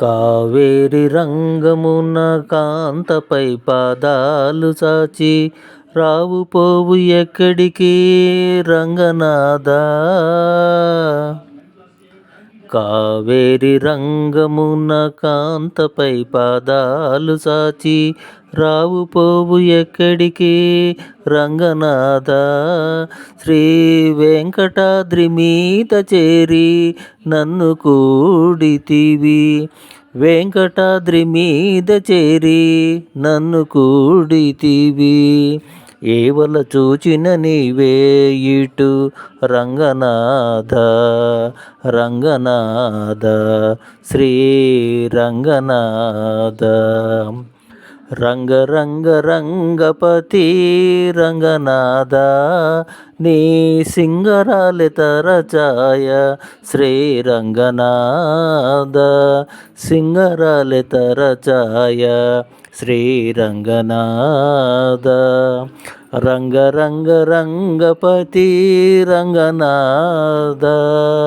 కావేరి రంగమున కాంతపై పాదాలు చాచి రావు పోవు ఎక్కడికి రంగనాథా? కావేరి రంగమున కాంతపై పాదాలు సాచి రావు పోవు ఎక్కడికి? రంగనాథ శ్రీ వెంకటాద్రి మీద చేరి నన్ను కూడితివి. వెంకటాద్రి మీద చేరి నన్ను కూడితివి. ఏవల చూచిన నీవే ఇటు? రంగనాథ రంగనాథ శ్రీ రంగనాథ. రంగ రంగ రంగపతి రంగనాథ నీ సింగరాలిత రచాయ శ్రీ రంగనాథ సింగరాలిత రచాయ శ్రీ రంగనాథ. రంగ రంగ రంగపతి రంగనాథ.